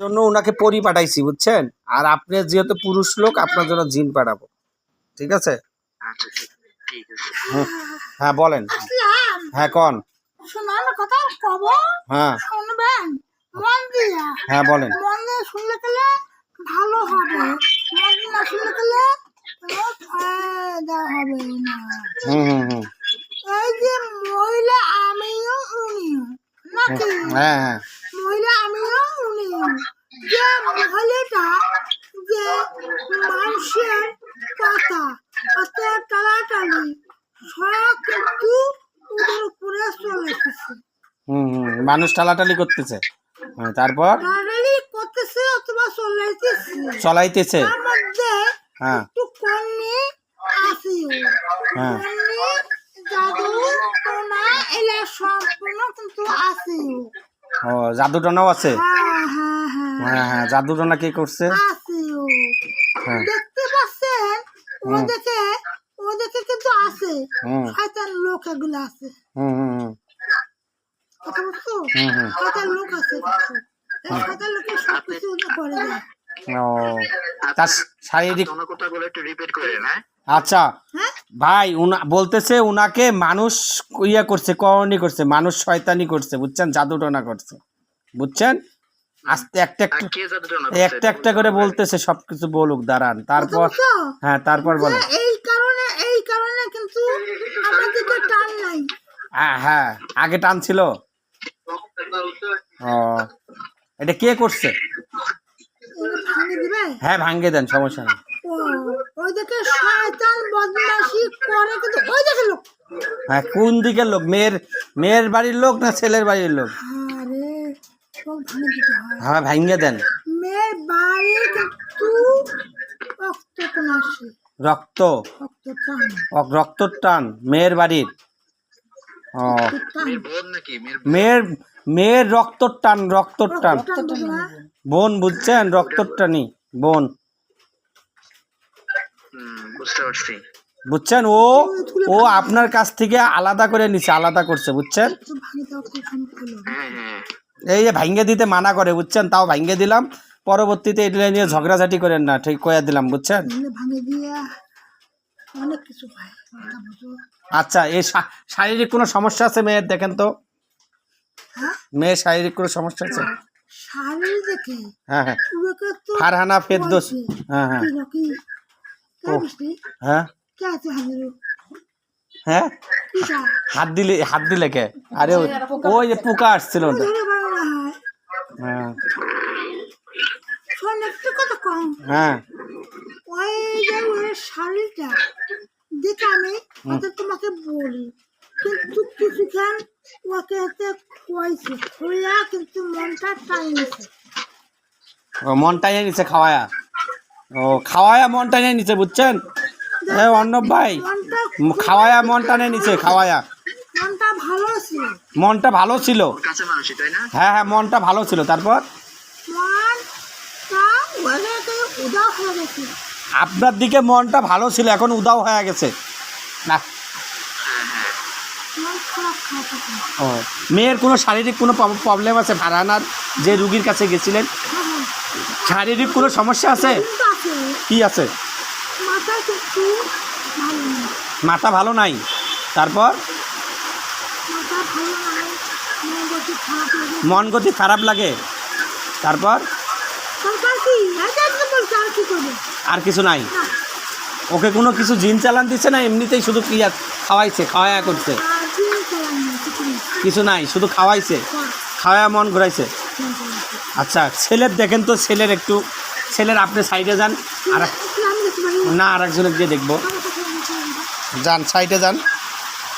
জন্য ওনাকে পরি পাঠাইছি বুঝছেন? আর আপনি যেহেতু পুরুষ লোক আপনার জন্য জিন পাঠাবো। ঠিক আছে। হ্যাঁ বলেন। হ্যাঁ কন। কব হ্যাঁ। মন হ্যাঁ বলেন। মন ভালো হবে। মন হুম হুম এই যে মহিলা আমিও উনিও হ্যাঁ হ্যাঁ মহিলা আমিও উনিও যে মহিলাটা যে মানুষের কথা টালাটালি সব কিন্তু ওদের উপরে চলে এসেছে। হুম হুম মানুষ টালাটালি করতেছে। তারপর? টালাটালি করতেছে অথবা চলাইতেছে। তার মধ্যে হ্যাঁ। একটু কন্যে আসিও হ্যাঁ। জাদু টোনা এলা সম্পূর্ণ কিন্তু আসিও ও আছে? হ্যাঁ হ্যাঁ হ্যাঁ। হ্যাঁ হ্যাঁ জাদুটনা কে করছে? দেখতে পাচ্ছেন ওদেরকে ওদেরকে কিন্তু আছে। শয়তান লোক এগুলো আছে। কথা শয়তান লোক আছে শয়তান লোকের সব কিছু করে তার শারীরিক আচ্ছা হ্যাঁ? ভাই উনা বলতেছে উনাকে মানুষ ইয়ে করছে করণি করছে মানুষ শয়তানি করছে বুঝছেন? জাদুটনা করছে। বুঝছেন? আস্তে একটা একটা একটা একটা করে বলতেছে সবকিছু বলুক দাঁড়ান। তারপর হ্যাঁ তারপর বলেন। এই কারণে এই কারণে কিন্তু আমাদেরকে টান নাই। হ্যাঁ হ্যাঁ আগে টান ছিল? ও এটা কে করছে? হ্যাঁ ভাঙ্গে দেন সমস্যা নেই। ওই দেখে শয়তান বদমাশি করে কিন্তু ওই দেখে লোক। হ্যাঁ কোন দিকের লোক? মেয়ের মেয়ের বাড়ির লোক না ছেলের বাড়ির লোক? দিতে হয়। ভাঙ্গে দেন। রক্ত রক্ত? রক্ত টান। মেয়ের বাড়ির? ও। মেয়ের বোন মেয়ের মেয়ের টান রক্ত টান। বোন বুঝছেন? রক্তর টানি বোন। বুঝছেন? ও ও আপনার কাছ থেকে আলাদা করে নিছে আলাদা করছে বুঝছেন? হ্যাঁ হ্যাঁ এই যে ভাঙ্গে দিতে মানা করে বুঝছেন? তাও ভাঙ্গে দিলাম। পরবর্তীতে এটা নিয়ে ঝগড়াঝাটি করেন না ঠিক কয়ে দিলাম বুঝছেন? হয় আচ্ছা এই শা- শারীরিক কোনো সমস্যা আছে মেয়ের দেখেন তো? হ্যাঁ? মেয়ের শারীরিক কোনো সমস্যা আছে? হ্যাঁ হ্যাঁ ফারহানা ফেরদোস। হ্যাঁ হ্যাঁ। হ্যাঁ? কে আছে হাজির? হ্যাঁ? হাত দিলে হাত দিলে কে? আরে ওই- ওই যে পোকা আসছিল একটু কথা কম হ্যাঁ। ওই যে ওই শাড়িটা দেখে আমি হয়তো তোমাকে বলি কিন্তু কিছুক্ষণ ওকে খুয়াইছে খুয়া কিন্তু মনটা ও মন টাইনে নিচে খাওয়ায়া? ও খাওয়ায়া মন টাইনে নিচে বুঝছেন? এ অর্ণব ভাই খাওয়ায়া মন টানে নিচে খাওয়ায়া। মনটা ভালো ছিল। মনটা ভালো ছিল। কাছে মানুষই তাই না? হ্যাঁ হ্যাঁ মনটা ভালো ছিল। তারপর মনটা ওদেরকে উদাও হয়ে গেছে আপনার দিকে মনটা ভালো ছিল, এখন উদাও হয়ে গেছে। না। ও, মেয়ের কোনো শারীরিক কোনো প্রবলেম আছে? ফারহানার যে রুগীর কাছে গেছিলেন। শারীরিক কোনো সমস্যা আছে? কি আছে? মাথা ভালো নাই। তারপর? মন গতি খারাপ লাগে। তারপর সরকার কি এটা বলছে আর কিছু নাই। ওকে কোনো কিছু জিন চালান দিচ্ছে না, এমনিতেই শুধু ক্রিয়া খাওয়াইছে, খাওয়ায়া করছে। কিছু নাই, শুধু খাওয়াইছে খাওয়া মন ঘুরাইছে। আচ্ছা ছেলের দেখেন তো, ছেলের একটু, ছেলের আপনি সাইডে যান, আর না আর একজনের গিয়ে দেখব। যান সাইডে যান।